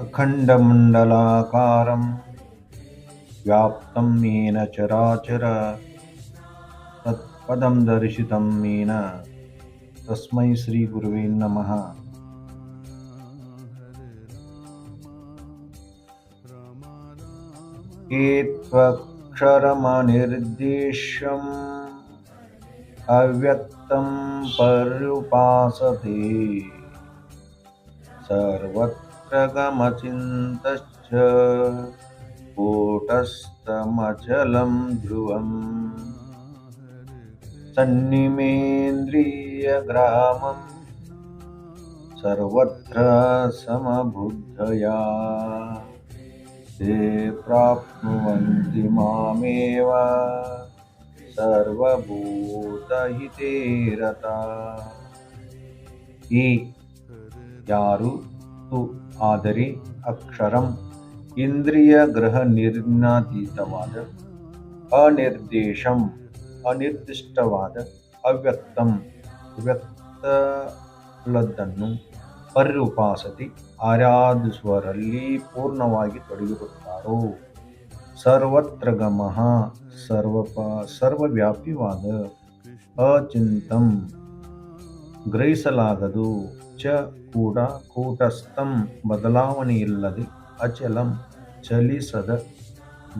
अखण्डमण्डलाकारं व्याप्तं येन चराचर तत्पदं दर्शितं येन तस्मै श्रीगुरुवे नमः। एत्वक्षरमनिर्देश्यम् अव्यक्तं पर्युपासते। सर्वत्र गमचिन्तश्च कूटस्थमचलं ध्रुवम् सन्निमेन्द्रियग्रामं सर्वत्र समबुद्धया ते प्राप्नुवन्ति मामेव ಸರ್ವಭೂತಹಿತೇ ರತ ಈ ಯಾರು ತು ಆದರೆ ಅಕ್ಷರಂ ಇಂದ್ರಿಯ ಗ್ರಹ ನಿರ್ಣಾತೀತವಾದ ಅನಿರ್ದೇಶಂ ಅನಿರ್ದಿಷ್ಟವಾದ, ಅವ್ಯಕ್ತಂ ವ್ಯಕ್ತಲದ್ದನ್ನು ಪರ್ಯುಪಾಸತಿ ಆರಾಧಿಸುವರಲ್ಲಿ ಪೂರ್ಣವಾಗಿ ತೊಡಗಿರುತ್ತಾರೋ. ಸರ್ವತ್ರ ಗಮಃ ಸರ್ವಪ ಸರ್ವವ್ಯಾಪಿವಾದ, ಅಚಿಂತಂ ಗ್ರಹಿಸಲಾಗದು. ಚ ಕೂಡ ಕೂಟಸ್ಥಂ ಬದಲಾವಣೆಯಿಲ್ಲದೆ ಅಚಲಂ ಚಲಿಸದ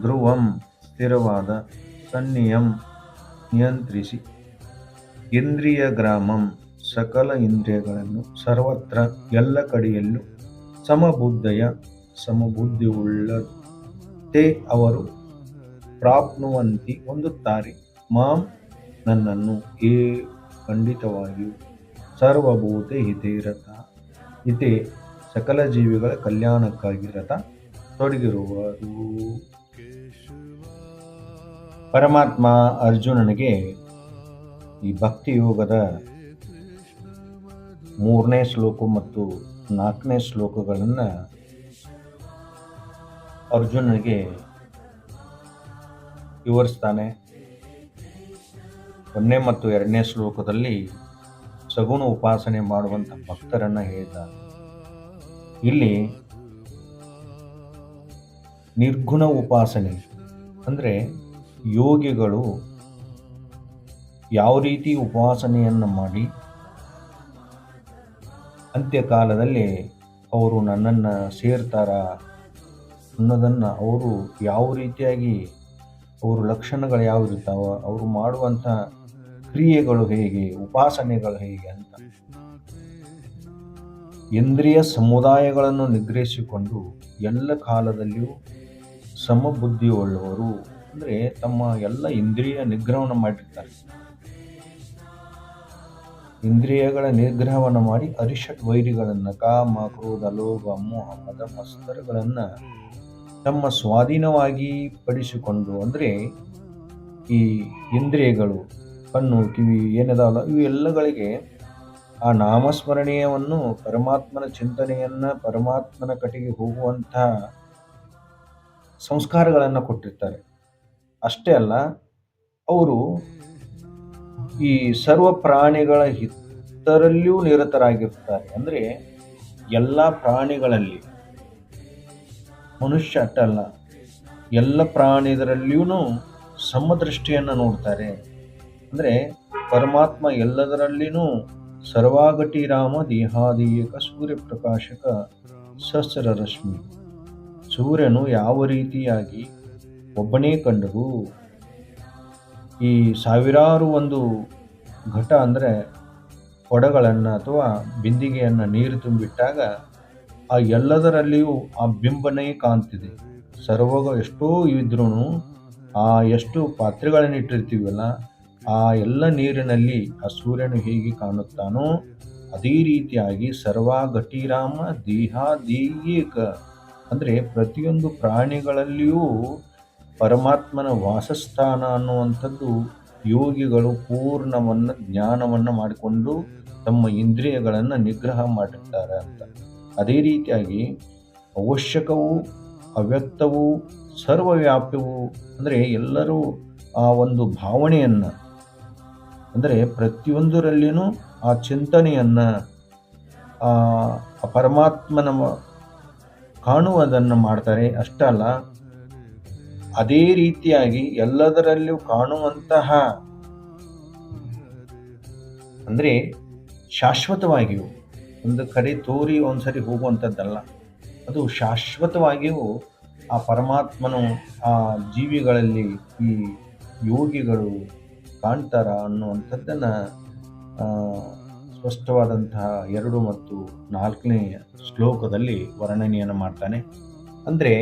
ಧ್ರುವಂ ಸ್ಥಿರವಾದ ಸನ್ನಿಯಂ ನಿಯಂತ್ರಿಸಿ ಇಂದ್ರಿಯ ಗ್ರಾಮಂ ಸಕಲ ಇಂದ್ರಿಯಗಳನ್ನು ಸರ್ವತ್ರ ಎಲ್ಲ ಕಡೆಯಲ್ಲೂ ಸಮಬುದ್ಧಯ ಸಮಬುದ್ಧಿ ತೇ ಅವರು ಪ್ರಾಪ್ನುವಂತಿ ಹೊಂದುತ್ತಾರೆ। ಮಾಂ ನನ್ನನ್ನು ಏ, ಖಂಡಿತವಾಗಿಯೂ ಸರ್ವಭೂತೆ ಹಿತೆ ಸಕಲ ಜೀವಿಗಳ ಕಲ್ಯಾಣಕ್ಕಾಗಿ ರಥ ತೊಡಗಿರುವರು. ಪರಮಾತ್ಮ ಅರ್ಜುನನಿಗೆ ಈ ಭಕ್ತಿ ಯೋಗದ ಮೂರನೇ ಶ್ಲೋಕ ಮತ್ತು ನಾಲ್ಕನೇ ಶ್ಲೋಕಗಳನ್ನು ಅರ್ಜುನನಿಗೆ ವಿವರಿಸ್ತಾನೆ. ಒಂದನೇ ಮತ್ತು ಎರಡನೇ ಶ್ಲೋಕದಲ್ಲಿ ಸಗುಣ ಉಪಾಸನೆ ಮಾಡುವಂಥ ಭಕ್ತರನ್ನು ಹೇಳಿದ. ಇಲ್ಲಿ ನಿರ್ಗುಣ ಉಪಾಸನೆ ಅಂದರೆ ಯೋಗಿಗಳು ಯಾವ ರೀತಿ ಉಪಾಸನೆಯನ್ನು ಮಾಡಿ ಅಂತ್ಯಕಾಲದಲ್ಲಿ ಅವರು ನನ್ನನ್ನು ಸೇರ್ತಾರ ಅನ್ನೋದನ್ನು ಅವರು ಯಾವ ರೀತಿಯಾಗಿ ಅವರು ಲಕ್ಷಣಗಳು ಯಾವ ಅವರು ಮಾಡುವಂಥ ಕ್ರಿಯೆಗಳು ಹೇಗೆ, ಉಪಾಸನೆಗಳು ಹೇಗೆ ಅಂತ. ಇಂದ್ರಿಯ ಸಮುದಾಯಗಳನ್ನು ನಿಗ್ರಹಿಸಿಕೊಂಡು ಎಲ್ಲ ಕಾಲದಲ್ಲಿಯೂ ಸಮಬುದ್ಧಿಯುಳ್ಳವರು ಅಂದರೆ ತಮ್ಮ ಎಲ್ಲ ಇಂದ್ರಿಯ ನಿಗ್ರಹವನ್ನು ಮಾಡಿರ್ತಾರೆ. ಇಂದ್ರಿಯಗಳ ನಿಗ್ರಹವನ್ನು ಮಾಡಿ ಅರಿಷಟ್ ವೈರಿಗಳನ್ನು, ಕಾಮ, ಕ್ರೋಧ, ಲೋಭ, ಮೋಹ, ಮದ ಮಸ್ತರಗಳನ್ನು ತಮ್ಮ ಸ್ವಾಧೀನವಾಗಿ ಪಡಿಸಿಕೊಂಡು ಅಂದರೆ ಈ ಇಂದ್ರಿಯಗಳು ಕಣ್ಣು, ಕಿವಿ ಏನಿದಾವಲ್ಲ ಇವೆಲ್ಲಗಳಿಗೆ ಆ ನಾಮಸ್ಮರಣೀಯವನ್ನು, ಪರಮಾತ್ಮನ ಚಿಂತನೆಯನ್ನು, ಪರಮಾತ್ಮನ ಕಡೆಗೆ ಹೋಗುವಂತಹ ಸಂಸ್ಕಾರಗಳನ್ನು ಕೊಟ್ಟಿರ್ತಾರೆ. ಅಷ್ಟೇ ಅಲ್ಲ, ಅವರು ಈ ಸರ್ವ ಪ್ರಾಣಿಗಳ ಹಿತರಲ್ಲಿಯೂ ನಿರತರಾಗಿರ್ತಾರೆ. ಅಂದರೆ ಎಲ್ಲ ಪ್ರಾಣಿಗಳಲ್ಲಿ, ಮನುಷ್ಯ ಅಟ್ಟಲ್ಲ ಎಲ್ಲ ಪ್ರಾಣಿದರಲ್ಲಿಯೂ ಸಮದೃಷ್ಟಿಯನ್ನು ನೋಡ್ತಾರೆ. ಅಂದರೆ ಪರಮಾತ್ಮ ಎಲ್ಲದರಲ್ಲಿನೂ ಸರ್ವಾಗಟಿ ರಾಮ ಸೂರ್ಯ ಸೂರ್ಯಪ್ರಕಾಶಕ ಸಹಸ್ರ ರಶ್ಮಿ ಸೂರ್ಯನು ಯಾವ ರೀತಿಯಾಗಿ ಒಬ್ಬನೇ ಕಂಡರು ಈ ಸಾವಿರಾರು ಒಂದು ಘಟ ಅಂದರೆ ಕೊಡಗಳನ್ನು ಅಥವಾ ಬಿಂದಿಗೆಯನ್ನು ನೀರು ತುಂಬಿಟ್ಟಾಗ ಆ ಎಲ್ಲದರಲ್ಲಿಯೂ ಆ ಬಿಂಬನೇ ಕಾಣ್ತಿದೆ. ಸರ್ವಗ ಎಷ್ಟೋ ಇದ್ರೂ ಆ ಎಷ್ಟು ಪಾತ್ರೆಗಳನ್ನು ಇಟ್ಟಿರ್ತೀವಲ್ಲ ಆ ಎಲ್ಲ ನೀರಿನಲ್ಲಿ ಆ ಸೂರ್ಯನು ಹೇಗೆ ಕಾಣುತ್ತಾನೋ ಅದೇ ರೀತಿಯಾಗಿ ಸರ್ವ ದೇಹಾದೇಯೇಕ ಅಂದರೆ ಪ್ರತಿಯೊಂದು ಪ್ರಾಣಿಗಳಲ್ಲಿಯೂ ಪರಮಾತ್ಮನ ವಾಸಸ್ಥಾನ ಅನ್ನುವಂಥದ್ದು ಯೋಗಿಗಳು ಪೂರ್ಣವನ್ನು ಜ್ಞಾನವನ್ನು ಮಾಡಿಕೊಂಡು ತಮ್ಮ ಇಂದ್ರಿಯಗಳನ್ನು ನಿಗ್ರಹ ಮಾಡಿರ್ತಾರೆ ಅಂತ. ಅದೇ ರೀತಿಯಾಗಿ ಅವಶ್ಯಕವೂ, ಅವ್ಯಕ್ತವು, ಸರ್ವವ್ಯಾಪ್ಯವು, ಅಂದರೆ ಎಲ್ಲರೂ ಆ ಒಂದು ಭಾವನೆಯನ್ನು ಅಂದರೆ ಪ್ರತಿಯೊಂದರಲ್ಲಿಯೂ ಆ ಚಿಂತನೆಯನ್ನು, ಆ ಪರಮಾತ್ಮನ ಕಾಣುವುದನ್ನು ಮಾಡ್ತಾರೆ. ಅಷ್ಟಲ್ಲ ಅದೇ ರೀತಿಯಾಗಿ ಎಲ್ಲದರಲ್ಲೂ ಕಾಣುವಂತಹ, ಅಂದರೆ ಶಾಶ್ವತವಾಗಿಯೂ, ಒಂದು ಕಡೆ ತೋರಿ ಒಂದ್ಸರಿ ಹೋಗುವಂಥದ್ದಲ್ಲ. ಅದು ಶಾಶ್ವತವಾಗಿಯೂ ಆ ಪರಮಾತ್ಮನು ಆ ಜೀವಿಗಳಲ್ಲಿ ಈ ಯೋಗಿಗಳು ಕಾಣ್ತಾರ ಅನ್ನುವಂಥದ್ದನ್ನು ಸ್ಪಷ್ಟವಾದಂತಹ ಎರಡು ಮತ್ತು ನಾಲ್ಕನೇ ಶ್ಲೋಕದಲ್ಲಿ ವರ್ಣನೆಯನ್ನು ಮಾಡ್ತಾನೆ. ಅಂದರೆ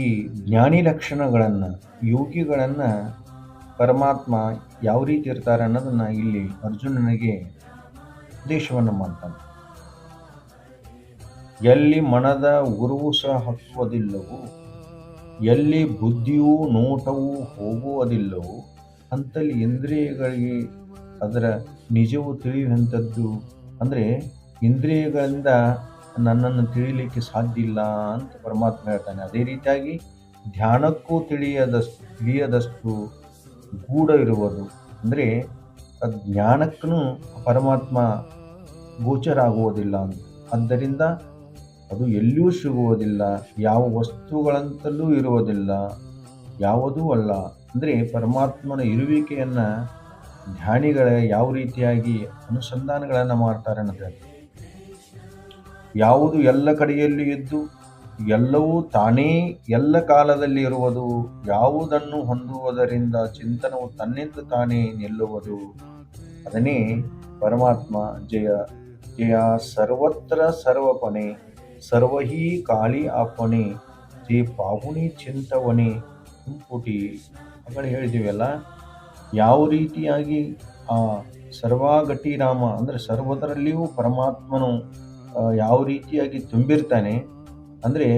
ಈ ಜ್ಞಾನಿ ಲಕ್ಷಣಗಳನ್ನು, ಯೋಗಿಗಳನ್ನು ಪರಮಾತ್ಮ ಯಾವ ರೀತಿ ಇರ್ತಾರೆ ಅನ್ನೋದನ್ನು ಇಲ್ಲಿ ಅರ್ಜುನನಿಗೆ ಉದ್ದೇಶವನ್ನು ಮಾಡ್ತಾನೆ. ಎಲ್ಲಿ ಮನದ ಉರುವು ಸಹ ಹತ್ತುವುದಿಲ್ಲವೋ, ಎಲ್ಲಿ ಬುದ್ಧಿಯೂ ನೋಟವೂ ಹೋಗುವುದಿಲ್ಲವೋ ಅಂತಲ್ಲಿ ಇಂದ್ರಿಯಗಳಿಗೆ ಅದರ ನಿಜವು ತಿಳಿಯುವಂಥದ್ದು. ಅಂದರೆ ಇಂದ್ರಿಯಗಳಿಂದ ನನ್ನನ್ನು ತಿಳಿಯಲಿಕ್ಕೆ ಸಾಧ್ಯ ಇಲ್ಲ ಅಂತ ಪರಮಾತ್ಮ ಹೇಳ್ತಾನೆ. ಅದೇ ರೀತಿಯಾಗಿ ಧ್ಯಾನಕ್ಕೂ ತಿಳಿಯದಷ್ಟು ತಿಳಿಯದಷ್ಟು ಗೂಢ ಇರುವುದು. ಅಂದರೆ ಜ್ಞಾನಕ್ಕೂ ಪರಮಾತ್ಮ ಗೋಚರ ಆಗುವುದಿಲ್ಲ ಅಂತ. ಆದ್ದರಿಂದ ಅದು ಎಲ್ಲಿಯೂ ಸಿಗುವುದಿಲ್ಲ. ಯಾವ ವಸ್ತುಗಳಂತಲೂ ಇರುವುದಿಲ್ಲ. ಯಾವುದೂ ಅಲ್ಲ. ಅಂದರೆ ಪರಮಾತ್ಮನ ಇರುವಿಕೆಯನ್ನು ಧ್ಯಾನಿಗಳ ಯಾವ ರೀತಿಯಾಗಿ ಅನುಸಂಧಾನಗಳನ್ನು ಮಾಡ್ತಾರೆ ಅನ್ನೋದು ಯಾವುದು ಎಲ್ಲ ಕಡೆಯಲ್ಲಿ ಇದ್ದು ಎಲ್ಲವೂ ತಾನೇ ಎಲ್ಲ ಕಾಲದಲ್ಲಿ ಇರುವುದು, ಯಾವುದನ್ನು ಹೊಂದುವುದರಿಂದ ಚಿಂತನವು ತನ್ನಿಂದ ತಾನೇ ನಿಲ್ಲುವುದು, ಅದನ್ನೇ ಪರಮಾತ್ಮ ಜಯ ಜಯ ಸರ್ವತ್ರ ಸರ್ವಪನೆ ಸರ್ವಹಿ ಕಾಳಿ ಅಪ್ಪಣೆ ಜೇ ಪಾಹುಣಿ ಚಿಂತವನೆ ಹಿಂಪುಟಿ ಮಗಳು ಹೇಳಿದ್ದೀವಲ್ಲ ಯಾವ ರೀತಿಯಾಗಿ ಆ ಸರ್ವಾಗಟಿ ರಾಮ ಅಂದರೆ ಸರ್ವದರಲ್ಲಿಯೂ ಪರಮಾತ್ಮನು ಯಾವ ರೀತಿಯಾಗಿ ತುಂಬಿರ್ತಾನೆ ಅಂದರೆ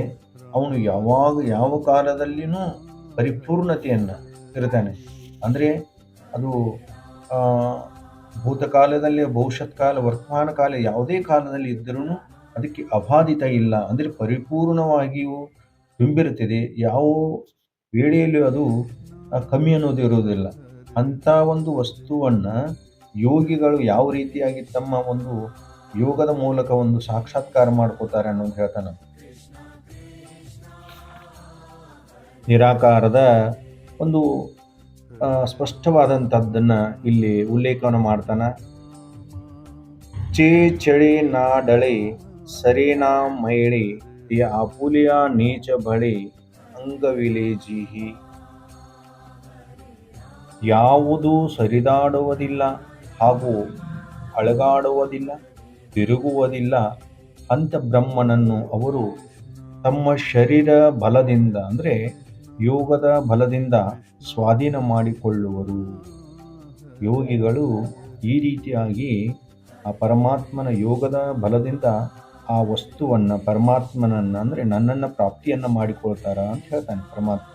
ಅವನು ಯಾವಾಗ ಯಾವ ಕಾಲದಲ್ಲಿನೂ ಪರಿಪೂರ್ಣತೆಯನ್ನು ಇರ್ತಾನೆ. ಅಂದರೆ ಅದು ಭೂತಕಾಲದಲ್ಲಿ ಭವಿಷ್ಯತ್ ಕಾಲ ವರ್ತಮಾನ ಕಾಲ ಯಾವುದೇ ಕಾಲದಲ್ಲಿ ಇದ್ದರೂ ಅದಕ್ಕೆ ಅಬಾಧಿತ ಇಲ್ಲ, ಅಂದರೆ ಪರಿಪೂರ್ಣವಾಗಿಯೂ ತುಂಬಿರುತ್ತದೆ. ಯಾವ ವೇಳೆಯಲ್ಲಿ ಅದು ಕಮ್ಮಿ ಅನ್ನೋದು ಇರುವುದಿಲ್ಲ. ಅಂಥ ಒಂದು ವಸ್ತುವನ್ನು ಯೋಗಿಗಳು ಯಾವ ರೀತಿಯಾಗಿ ತಮ್ಮ ಒಂದು ಯೋಗದ ಮೂಲಕ ಒಂದು ಸಾಕ್ಷಾತ್ಕಾರ ಮಾಡ್ಕೋತಾರೆ ಅನ್ನೋದು ಹೇಳ್ತಾನೆ ನಿರಾಕಾರದ ಒಂದು ಸ್ಪಷ್ಟವಾದಂಥದ್ದನ್ನು ಇಲ್ಲಿ ಉಲ್ಲೇಖವನ್ನು ಮಾಡ್ತಾನೆ. ಚೇ ಚಳಿ ನಾಡಳಿ ಸರೇನಾ ಮೈಳಿ ಆಪುಲಿಯ ನೀಚ ಬಳಿ ಅಂಗವಿಲೇಜಿಹಿ. ಯಾವುದು ಸರಿದಾಡುವುದಿಲ್ಲ ಹಾಗೂ ಅಳಗಾಡುವುದಿಲ್ಲ, ತಿರುಗುವುದಿಲ್ಲ ಅಂತ ಬ್ರಹ್ಮನನ್ನು ಅವರು ತಮ್ಮ ಶರೀರ ಬಲದಿಂದ ಅಂದರೆ ಯೋಗದ ಬಲದಿಂದ ಸ್ವಾಧೀನ ಮಾಡಿಕೊಳ್ಳುವರು. ಯೋಗಿಗಳು ಈ ರೀತಿಯಾಗಿ ಆ ಪರಮಾತ್ಮನ ಯೋಗದ ಬಲದಿಂದ ಆ ವಸ್ತುವನ್ನು ಪರಮಾತ್ಮನನ್ನು ಅಂದರೆ ನನ್ನನ್ನು ಪ್ರಾಪ್ತಿಯನ್ನು ಮಾಡಿಕೊಳ್ತಾರ ಅಂತ ಹೇಳ್ತಾನೆ ಪರಮಾತ್ಮ.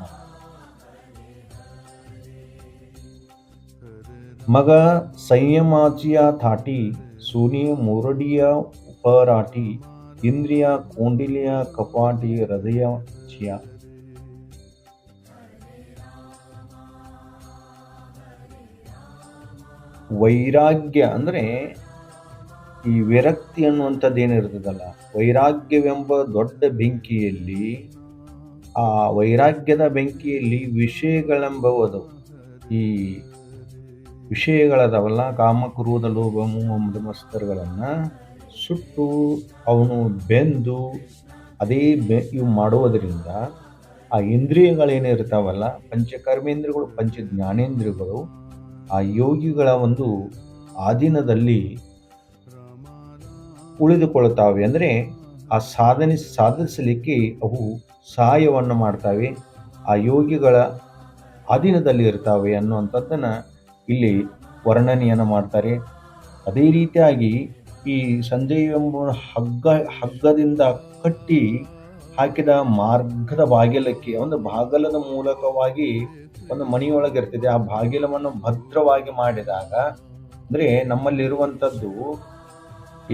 ಮಗ ಸಂಯಮಾಚಿಯ ಥಾಟಿ, ಸೂನಿ ಮುರಡಿಯ ಉಪರಾಟಿ, ಇಂದ್ರಿಯ ಕೋಂಡಿಲಿಯ ಕಪಾಟಿ ಹೃದಯ ಚಿಯ. ವೈರಾಗ್ಯ ಅಂದರೆ ಈ ವಿರಕ್ತಿ ಅನ್ನುವಂಥದ್ದು ಏನಿರ್ತದಲ್ಲ ವೈರಾಗ್ಯವೆಂಬ ದೊಡ್ಡ ಬೆಂಕಿಯಲ್ಲಿ, ಆ ವೈರಾಗ್ಯದ ಬೆಂಕಿಯಲ್ಲಿ ವಿಷಯಗಳೆಂಬುವುದು. ಈ ವಿಷಯಗಳದವಲ್ಲ ಕಾಮ ಕ್ರೋಧ ಲೋಭ ಮೋಹ ಮಧುಮಸ್ತರಗಳನ್ನು ಸುಟ್ಟು ಅವನು ಬೆಂದು ಅದೇ ಬೆ, ಇವು ಮಾಡುವುದರಿಂದ ಆ ಇಂದ್ರಿಯಗಳೇನಿರ್ತಾವಲ್ಲ ಪಂಚಕರ್ಮೇಂದ್ರಿಯಗಳು ಪಂಚ ಜ್ಞಾನೇಂದ್ರಿಯಗಳು ಆ ಯೋಗಿಗಳ ಒಂದು ಆಧೀನದಲ್ಲಿ ಉಳಿದುಕೊಳ್ಳುತ್ತವೆ ಅಂದರೆ ಆ ಸಾಧನೆ, ಸಾಧಿಸಲಿಕ್ಕೆ ಅವು ಸಹಾಯವನ್ನು ಮಾಡ್ತವೆ. ಆ ಯೋಗಿಗಳ ಅಧೀನದಲ್ಲಿ ಇರ್ತವೆ ಅನ್ನುವಂಥದ್ದನ್ನು ಇಲ್ಲಿ ವರ್ಣನೆಯನ್ನು ಮಾಡ್ತಾರೆ. ಅದೇ ರೀತಿಯಾಗಿ ಈ ಸಂಜಯ ಎಂಬ ಹಗ್ಗ, ಹಗ್ಗದಿಂದ ಕಟ್ಟಿ ಹಾಕಿದ ಮಾರ್ಗದ ಬಾಗಿಲಕ್ಕೆ ಒಂದು ಬಾಗಲದ ಮೂಲಕವಾಗಿ ಒಂದು ಮನೆಯೊಳಗೆ ಇರ್ತದೆ ಆ ಬಾಗಿಲವನ್ನು ಭದ್ರವಾಗಿ ಮಾಡಿದಾಗ, ಅಂದರೆ ನಮ್ಮಲ್ಲಿರುವಂಥದ್ದು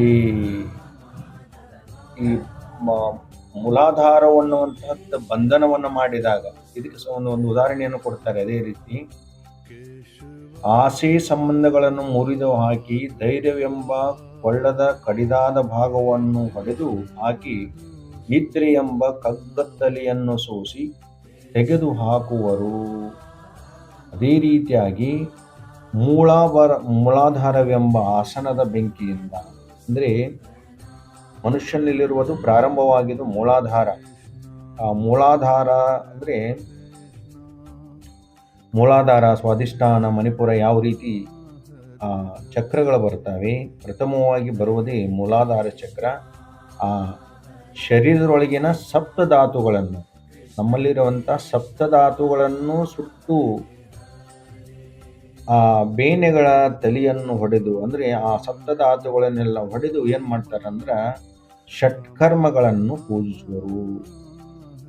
ಈ ಈ ಮೂಲಾಧಾರವನ್ನುವಂತಹದ್ದು ಬಂಧನವನ್ನು ಮಾಡಿದಾಗ, ಇದಕ್ಕೆ ಒಂದು ಒಂದು ಉದಾಹರಣೆಯನ್ನು ಕೊಡ್ತಾರೆ. ಅದೇ ರೀತಿ ಆಸೆ ಸಂಬಂಧಗಳನ್ನು ಮುರಿದು ಹಾಕಿ ಧೈರ್ಯವೆಂಬ ಕೊಳ್ಳದ ಕಡಿದಾದ ಭಾಗವನ್ನು ಹೊಡೆದು ಹಾಕಿ ನಿದ್ರೆ ಎಂಬ ಕಗ್ಗತ್ತಲೆಯನ್ನು ಸೋಸಿ ತೆಗೆದು ಹಾಕುವರು. ಅದೇ ರೀತಿಯಾಗಿ ಮೂಳಾಭಾರ ಮೂಲಾಧಾರವೆಂಬ ಆಸನದ ಬೆಂಕಿಯಿಂದ, ಅಂದರೆ ಮನುಷ್ಯನಲ್ಲಿರುವುದು ಪ್ರಾರಂಭವಾಗಿದ್ದು ಮೂಲಾಧಾರ. ಆ ಮೂಲಾಧಾರ ಅಂದರೆ ಮೂಲಾಧಾರ ಸ್ವಾದಿಷ್ಠಾನ ಮಣಿಪುರ ಯಾವ ರೀತಿ ಚಕ್ರಗಳು ಬರ್ತವೆ ಪ್ರಥಮವಾಗಿ ಬರುವುದೇ ಮೂಲಾಧಾರ ಚಕ್ರ. ಆ, ಶರೀರದೊಳಗಿನ ಸಪ್ತಧಾತುಗಳನ್ನು, ನಮ್ಮಲ್ಲಿರುವಂಥ ಸಪ್ತಧಾತುಗಳನ್ನು ಸುಟ್ಟು, ಆ, ಬೇನೆಗಳ ತಲೆಯನ್ನು ಹೊಡೆದು, ಅಂದರೆ ಆ ಸಪ್ತಧಾತುಗಳನ್ನೆಲ್ಲ ಹೊಡೆದು ಏನು ಮಾಡ್ತಾರಂದ್ರೆ ಷಟ್ಕರ್ಮಗಳನ್ನು ಪೂಜಿಸುವರು.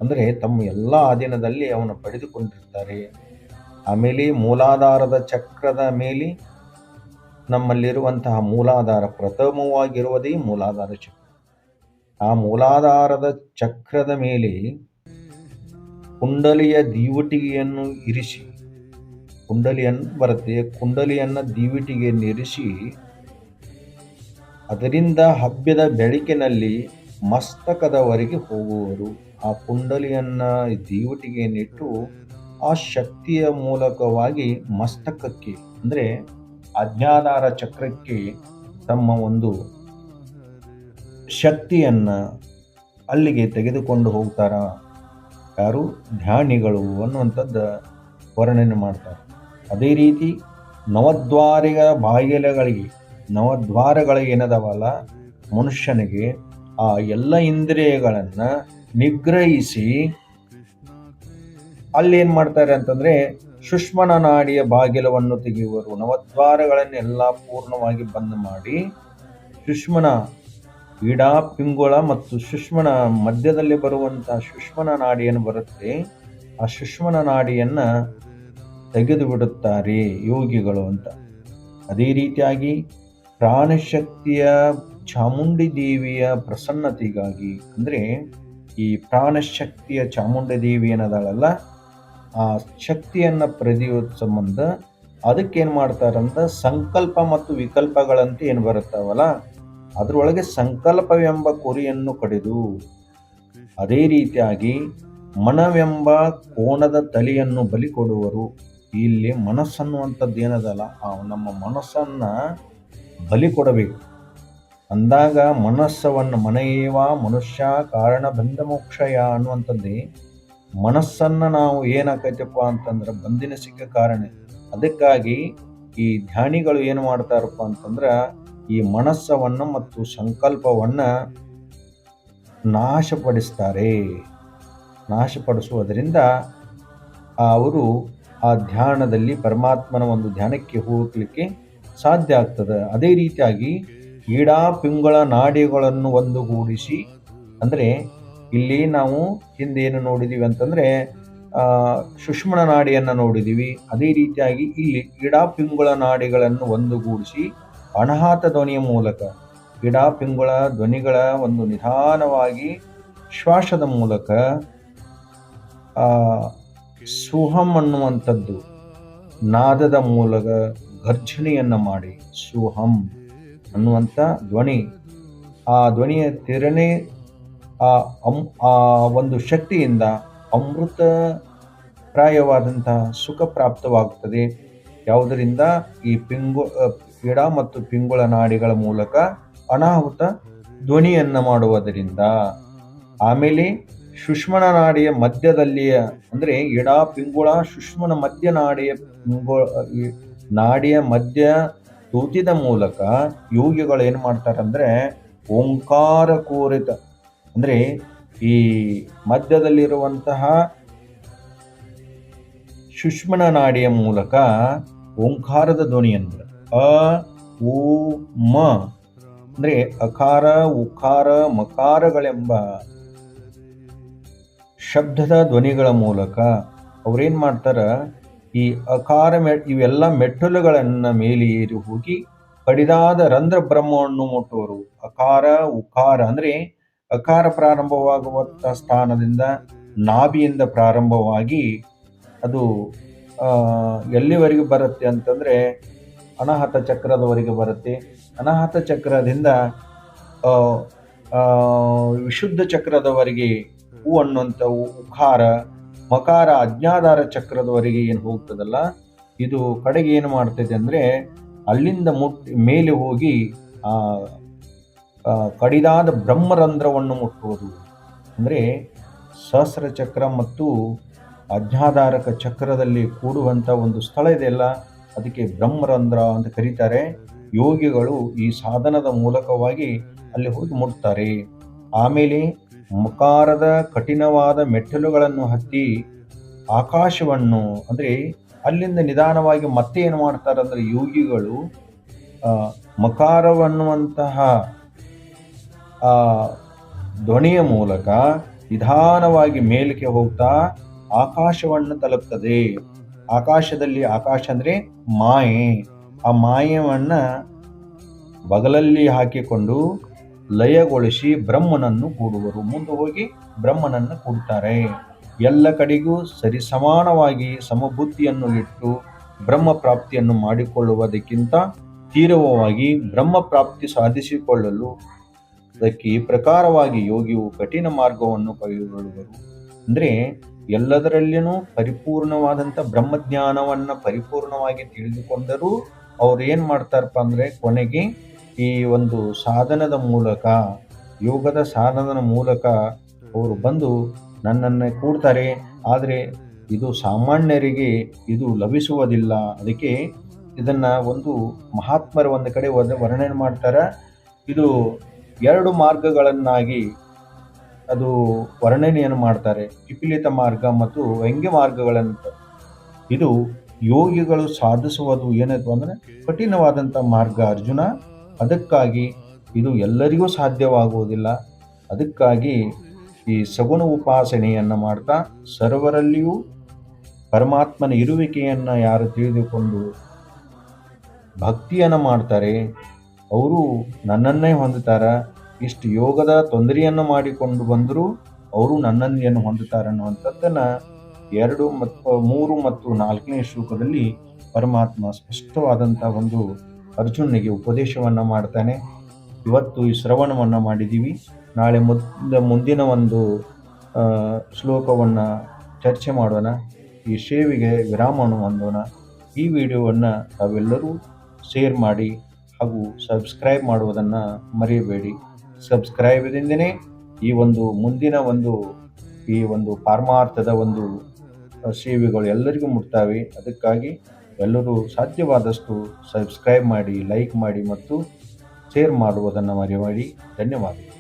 ಅಂದರೆ ತಮ್ಮ ಎಲ್ಲ ಅಧೀನದಲ್ಲಿ ಅವನು ಪಡೆದುಕೊಂಡಿರ್ತಾರೆ. ಆಮೇಲೆ ಮೂಲಾಧಾರದ ಚಕ್ರದ ಮೇಲೆ ನಮ್ಮಲ್ಲಿರುವಂತಹ ಮೂಲಾಧಾರ ಪ್ರಥಮವಾಗಿರುವುದೇ ಮೂಲಾಧಾರ ಚಕ್ರ. ಆ ಮೂಲಾಧಾರದ ಚಕ್ರದ ಮೇಲೆ ಕುಂಡಲಿಯ ದೀವಟಿಗೆಯನ್ನು ಇರಿಸಿ ಕುಂಡಲಿಯನ್ನು ಬರುತ್ತೆ, ಕುಂಡಲಿಯನ್ನು ದೀವಿಟಿಗೆಯನ್ನು ಇರಿಸಿ ಅದರಿಂದ ಹಬ್ಬದ ಬೆಳಕಿನಲ್ಲಿ ಮಸ್ತಕದವರೆಗೆ ಹೋಗುವರು. ಆ ಕುಂಡಲಿಯನ್ನ ದೀವಟಿಗೆಯನ್ನಿಟ್ಟು ಆ ಶಕ್ತಿಯ ಮೂಲಕವಾಗಿ ಮಸ್ತಕಕ್ಕೆ, ಅಂದರೆ ಅಜ್ಞಾನಾರ ಚಕ್ರಕ್ಕೆ ತಮ್ಮ ಒಂದು ಶಕ್ತಿಯನ್ನು ಅಲ್ಲಿಗೆ ತೆಗೆದುಕೊಂಡು ಹೋಗ್ತಾರ. ಯಾರು? ಧ್ಯಾನಿಗಳು ಅನ್ನುವಂಥದ್ದು ವರ್ಣನೆ ಮಾಡ್ತಾರೆ. ಅದೇ ರೀತಿ ನವದ್ವಾರಿಗ ಬಾಗಿಲಗಳಿಗೆ ನವದ್ವಾರಗಳಿಗೆ ಏನದವಲ್ಲ? ಮನುಷ್ಯನಿಗೆ ಆ ಎಲ್ಲ ಇಂದ್ರಿಯಗಳನ್ನು ನಿಗ್ರಹಿಸಿ ಅಲ್ಲಿ ಏನು ಮಾಡ್ತಾರೆ ಅಂತಂದ್ರೆ ಸುಷ್ಮನ ನಾಡಿಯ ಬಾಗಿಲವನ್ನು ತೆಗೆಯುವರು. ನವದ್ವಾರಗಳನ್ನೆಲ್ಲ ಪೂರ್ಣವಾಗಿ ಬಂದ್ ಮಾಡಿ ಸುಷ್ಮನ ಇಡಾ ಪಿಂಗುಳ ಮತ್ತು ಸುಷ್ಮನ ಮಧ್ಯದಲ್ಲಿ ಬರುವಂತಹ ಸುಷ್ಮನ ನಾಡಿಯನ್ನು ಬರುತ್ತೆ. ಆ ಸುಷ್ಮನ ನಾಡಿಯನ್ನ ತೆಗೆದು ಬಿಡುತ್ತಾರೆ ಯೋಗಿಗಳು ಅಂತ. ಅದೇ ರೀತಿಯಾಗಿ ಪ್ರಾಣಶಕ್ತಿಯ ಚಾಮುಂಡಿ ದೇವಿಯ ಪ್ರಸನ್ನತೆಗಾಗಿ ಅಂದರೆ ಈ ಪ್ರಾಣಶಕ್ತಿಯ ಚಾಮುಂಡಿ ದೇವಿ ಏನದಾಳಲ್ಲ ಆ ಶಕ್ತಿಯನ್ನು ಪ್ರದಿಯೋದ್ ಸಂಬಂಧ ಅದಕ್ಕೇನು ಮಾಡ್ತಾರಂತ ಸಂಕಲ್ಪ ಮತ್ತು ವಿಕಲ್ಪಗಳಂತ ಏನು ಬರುತ್ತಾವಲ್ಲ, ಅದರೊಳಗೆ ಸಂಕಲ್ಪವೆಂಬ ಕುರಿಯನ್ನು ಕಡಿದು ಅದೇ ರೀತಿಯಾಗಿ ಮನವೆಂಬ ಕೋಣದ ತಲೆಯನ್ನು ಬಲಿ ಕೊಡುವರು. ಇಲ್ಲಿ ಮನಸ್ಸನ್ನುವಂಥದ್ದು ಏನದಲ್ಲ, ಆ ನಮ್ಮ ಮನಸ್ಸನ್ನ ಬಲಿ ಕೊಡಬೇಕು. ಅಂದಾಗ ಮನಸ್ಸವನ್ನು ಮನೆಯೇವ ಮನುಷ್ಯ ಕಾರಣ ಬಂಧ ಮೋಕ್ಷಯ ಅನ್ನುವಂಥದ್ದೇ ಮನಸ್ಸನ್ನು ನಾವು ಏನಾಕೈತಪ್ಪ ಅಂತಂದ್ರೆ ಬಂದಿನ ಸಿಕ್ಕ ಕಾರಣ ಅದಕ್ಕಾಗಿ ಈ ಧ್ಯಾನಿಗಳು ಏನು ಮಾಡ್ತಾರಪ್ಪ ಅಂತಂದ್ರೆ ಈ ಮನಸ್ಸವನ್ನು ಮತ್ತು ಸಂಕಲ್ಪವನ್ನ ನಾಶಪಡಿಸ್ತಾರೆ. ನಾಶಪಡಿಸುವುದರಿಂದ ಅವರು ಆ ಧ್ಯಾನದಲ್ಲಿ ಪರಮಾತ್ಮನ ಒಂದು ಧ್ಯಾನಕ್ಕೆ ಹೋಗಲಿಕ್ಕೆ ಸಾಧ್ಯ ಆಗ್ತದೆ. ಅದೇ ರೀತಿಯಾಗಿ ಈಡಾ ಪಿಂಗಳ ನಾಡಿಗಳನ್ನು ಒಂದುಗೂಡಿಸಿ ಅಂದರೆ ಇಲ್ಲಿ ನಾವು ಹಿಂದೆ ಏನು ನೋಡಿದೀವಿ ಅಂತಂದ್ರೆ ಸುಷ್ಮಣ ನಾಡಿಯನ್ನು ನೋಡಿದೀವಿ. ಅದೇ ರೀತಿಯಾಗಿ ಇಲ್ಲಿ ಗಿಡಾ ಪಿಂಗುಳ ನಾಡಿಗಳನ್ನು ಒಂದುಗೂಡಿಸಿ ಅಣಹಾತ ಧ್ವನಿಯ ಮೂಲಕ ಗಿಡಾ ಪಿಂಗುಳ ಧ್ವನಿಗಳ ಒಂದು ನಿಧಾನವಾಗಿ ಶ್ವಾಸದ ಮೂಲಕ ಸುಹಂ ಅನ್ನುವಂಥದ್ದು ನಾದದ ಮೂಲಕ ಘರ್ಜನೆಯನ್ನು ಮಾಡಿ, ಸುಹಂ ಅನ್ನುವಂಥ ಧ್ವನಿ. ಆ ಧ್ವನಿಯ ತೆರನೇ ಆ ಅಮ್ ಆ ಒಂದು ಶಕ್ತಿಯಿಂದ ಅಮೃತ ಪ್ರಾಯವಾದಂತಹ ಸುಖ ಪ್ರಾಪ್ತವಾಗುತ್ತದೆ. ಯಾವುದರಿಂದ? ಈ ಪಿಂಗು ಪಿಡ ಮತ್ತು ಪಿಂಗುಳ ನಾಡಿಗಳ ಮೂಲಕ ಅನಾಹುತ ಧ್ವನಿಯನ್ನು ಮಾಡುವುದರಿಂದ. ಆಮೇಲೆ ಸುಷ್ಮನ ನಾಡಿಯ ಮಧ್ಯದಲ್ಲಿಯ, ಅಂದರೆ ಎಡ ಪಿಂಗುಳ ಸುಷ್ಮನ ಮಧ್ಯ ನಾಡಿಯ ಪಿಂಗು ನಾಡಿಯ ಮಧ್ಯ ತೂತಿದ ಮೂಲಕ ಯೋಗಿಗಳು ಏನು ಮಾಡ್ತಾರೆ ಅಂದರೆ ಓಂಕಾರ ಕೋರಿತ ಅಂದರೆ ಈ ಮಧ್ಯದಲ್ಲಿರುವಂತಹ ಸುಷ್ಮನ ನಾಡಿಯ ಮೂಲಕ ಓಂಕಾರದ ಧ್ವನಿ ಅಂದ್ರೆ ಅ, ಉ, ಮ. ಅಂದರೆ ಅಕಾರ, ಉಕಾರ, ಮಕಾರಗಳೆಂಬ ಶಬ್ದದ ಧ್ವನಿಗಳ ಮೂಲಕ ಅವ್ರೇನ್ ಮಾಡ್ತಾರ? ಈ ಅಕಾರ ಮೆ, ಇವೆಲ್ಲ ಮೆಟ್ಟಲುಗಳನ್ನ ಮೇಲೆ ಏರಿ ಹೋಗಿ ಕಡಿದಾದ ರಂಧ್ರ ಬ್ರಹ್ಮವನ್ನು ಮುಟ್ಟುವರು. ಅಕಾರ, ಉಕಾರ ಅಂದ್ರೆ ಅಕಾರ ಪ್ರಾರಂಭವಾಗುವಂಥ ಸ್ಥಾನದಿಂದ ನಾಭಿಯಿಂದ ಪ್ರಾರಂಭವಾಗಿ ಅದು ಎಲ್ಲಿವರೆಗೂ ಬರುತ್ತೆ ಅಂತಂದರೆ ಅನಾಹತ ಚಕ್ರದವರೆಗೆ ಬರುತ್ತೆ. ಅನಾಹತ ಚಕ್ರದಿಂದ ವಿಶುದ್ಧ ಚಕ್ರದವರೆಗೆ ಹೂ ಅನ್ನುವಂಥ ಉಖಾರ, ಮಕಾರ ಅಜ್ಞಾಧಾರ ಚಕ್ರದವರೆಗೆ ಏನು ಹೋಗ್ತದಲ್ಲ, ಇದು ಕಡೆಗೆ ಏನು ಮಾಡ್ತದೆ ಅಂದರೆ ಅಲ್ಲಿಂದ ಮುಟ್ಟಿ, ಮೇಲೆ ಹೋಗಿ ಕಡಿದಾದ ಬ್ರಹ್ಮರಂಧ್ರವನ್ನು ಮುಟ್ಟುವುದು. ಅಂದರೆ ಸಹಸ್ರ ಚಕ್ರ ಮತ್ತು ಅಜ್ಞಾಧಾರಕ ಚಕ್ರದಲ್ಲಿ ಕೂಡುವಂಥ ಒಂದು ಸ್ಥಳ ಇದೆಯಲ್ಲ ಅದಕ್ಕೆ ಬ್ರಹ್ಮರಂಧ್ರ ಅಂತ ಕರೀತಾರೆ. ಯೋಗಿಗಳು ಈ ಸಾಧನದ ಮೂಲಕವಾಗಿ ಅಲ್ಲಿ ಹೋಗಿ ಮುಟ್ತಾರೆ. ಆಮೇಲೆ ಮುಖಾರದ ಕಠಿಣವಾದ ಮೆಟ್ಟಲುಗಳನ್ನು ಹತ್ತಿ ಆಕಾಶವನ್ನು, ಅಂದರೆ ಅಲ್ಲಿಂದ ನಿಧಾನವಾಗಿ ಮತ್ತೆ ಏನು ಮಾಡ್ತಾರೆ ಅಂದರೆ ಯೋಗಿಗಳು ಮಕಾರವನ್ನುವಂತಹ ಆ ಧ್ವನಿಯ ಮೂಲಕ ನಿಧಾನವಾಗಿ ಮೇಲಕ್ಕೆ ಹೋಗ್ತಾ ಆಕಾಶವನ್ನು ತಲುಪ್ತದೆ. ಆಕಾಶದಲ್ಲಿ ಆಕಾಶ ಅಂದರೆ ಮಾಯೆ. ಆ ಮಾಯವನ್ನು ಬಗಲಲ್ಲಿ ಹಾಕಿಕೊಂಡು ಲಯಗೊಳಿಸಿ ಬ್ರಹ್ಮನನ್ನು ಕೂಡುವರು. ಮುಂದೆ ಹೋಗಿ ಬ್ರಹ್ಮನನ್ನು ಕೂಡ್ತಾರೆ. ಎಲ್ಲ ಕಡೆಗೂ ಸರಿಸಮಾನವಾಗಿ ಸಮಬುದ್ಧಿಯನ್ನು ಇಟ್ಟು ಬ್ರಹ್ಮ ಪ್ರಾಪ್ತಿಯನ್ನು ಮಾಡಿಕೊಳ್ಳುವುದಕ್ಕಿಂತ ತೀವ್ರವಾಗಿ ಬ್ರಹ್ಮ ಪ್ರಾಪ್ತಿ ಸಾಧಿಸಿಕೊಳ್ಳಲು ಅದಕ್ಕೆ ಈ ಪ್ರಕಾರವಾಗಿ ಯೋಗಿಯು ಕಠಿಣ ಮಾರ್ಗವನ್ನು ಕೈಗೊಳ್ಳುವರು ಅಂದರೆ ಎಲ್ಲದರಲ್ಲಿಯೂ ಪರಿಪೂರ್ಣವಾದಂಥ ಬ್ರಹ್ಮಜ್ಞಾನವನ್ನು ಪರಿಪೂರ್ಣವಾಗಿ ತಿಳಿದುಕೊಂಡರೂ ಅವ್ರು ಏನು ಮಾಡ್ತಾರಪ್ಪ ಅಂದರೆ ಕೊನೆಗೆ ಈ ಒಂದು ಸಾಧನದ ಮೂಲಕ, ಯೋಗದ ಸಾಧನದ ಮೂಲಕ ಅವರು ಬಂದು ನನ್ನನ್ನು ಕೂಡ್ತಾರೆ. ಆದರೆ ಇದು ಸಾಮಾನ್ಯರಿಗೆ ಇದು ಲಭಿಸುವುದಿಲ್ಲ. ಅದಕ್ಕೆ ಇದನ್ನು ಒಂದು ಮಹಾತ್ಮರ ಒಂದು ಕಡೆ ವರ್ಣನೆ ಮಾಡ್ತಾರೆ. ಇದು ಎರಡು ಮಾರ್ಗಗಳನ್ನಾಗಿ ಅದು ವರ್ಣನೆಯನ್ನು ಮಾಡ್ತಾರೆ. ಪಿಪಿಲಿತ ಮಾರ್ಗ ಮತ್ತು ವ್ಯಂಗ್ಯ ಮಾರ್ಗಗಳಂತ ಇದು ಯೋಗಿಗಳು ಸಾಧಿಸುವುದು ಏನದು ಅಂದರೆ ಕಠಿಣವಾದಂಥ ಮಾರ್ಗ ಅರ್ಜುನ. ಅದಕ್ಕಾಗಿ ಇದು ಎಲ್ಲರಿಗೂ ಸಾಧ್ಯವಾಗುವುದಿಲ್ಲ. ಅದಕ್ಕಾಗಿ ಈ ಸಗುಣ ಉಪಾಸನೆಯನ್ನು ಮಾಡ್ತಾ ಸರ್ವರಲ್ಲಿಯೂ ಪರಮಾತ್ಮನ ಇರುವಿಕೆಯನ್ನು ಯಾರು ತಿಳಿದುಕೊಂಡು ಭಕ್ತಿಯನ್ನು ಮಾಡ್ತಾರೆ. ಅವರು ನನ್ನನ್ನೇ ಹೊಂದುತ್ತಾರೆ. ಇಷ್ಟು ಯೋಗದ ತೊಂದರೆಯನ್ನು ಮಾಡಿಕೊಂಡು ಬಂದರೂ ಅವರು ನನ್ನನ್ನೇನು ಹೊಂದುತ್ತಾರೆ ಅನ್ನುವಂಥದ್ದನ್ನು ಎರಡು ಮತ್ತು ಮೂರು ಮತ್ತು ನಾಲ್ಕನೇ ಶ್ಲೋಕದಲ್ಲಿ ಪರಮಾತ್ಮ ಸ್ಪಷ್ಟವಾದಂಥ ಒಂದು ಅರ್ಜುನಿಗೆ ಉಪದೇಶವನ್ನು ಮಾಡ್ತಾನೆ. ಇವತ್ತು ಈ ಶ್ರವಣವನ್ನು ಮಾಡಿದ್ದೀವಿ. ನಾಳೆ ಮುದ್ದ, ಮುಂದಿನ ಒಂದು ಶ್ಲೋಕವನ್ನು ಚರ್ಚೆ ಮಾಡೋಣ. ಈ ಸೇವೆಗೆ ವಿರಾಮವನ್ನು ಹೊಂದೋಣ. ಈ ವಿಡಿಯೋವನ್ನು ತಾವೆಲ್ಲರೂ ಶೇರ್ ಮಾಡಿ ಹಾಗೂ ಸಬ್ಸ್ಕ್ರೈಬ್ ಮಾಡುವುದನ್ನು ಮರೆಯಬೇಡಿ ಸಬ್ಸ್ಕ್ರೈಬ್ದಿಂದನೇ ಈ ಒಂದು ಮುಂದಿನ ಒಂದು, ಈ ಒಂದು ಪಾರಮಾರ್ಥದ ಒಂದು ಸೇವೆಗಳು ಎಲ್ಲರಿಗೂ ಮುಟ್ತಾವೆ. ಅದಕ್ಕಾಗಿ ಎಲ್ಲರೂ ಸಾಧ್ಯವಾದಷ್ಟು ಸಬ್ಸ್ಕ್ರೈಬ್ ಮಾಡಿ, ಲೈಕ್ ಮಾಡಿ ಮತ್ತು ಶೇರ್ ಮಾಡುವುದನ್ನು ಮರೆಯಬೇಡಿ ಧನ್ಯವಾದಗಳು.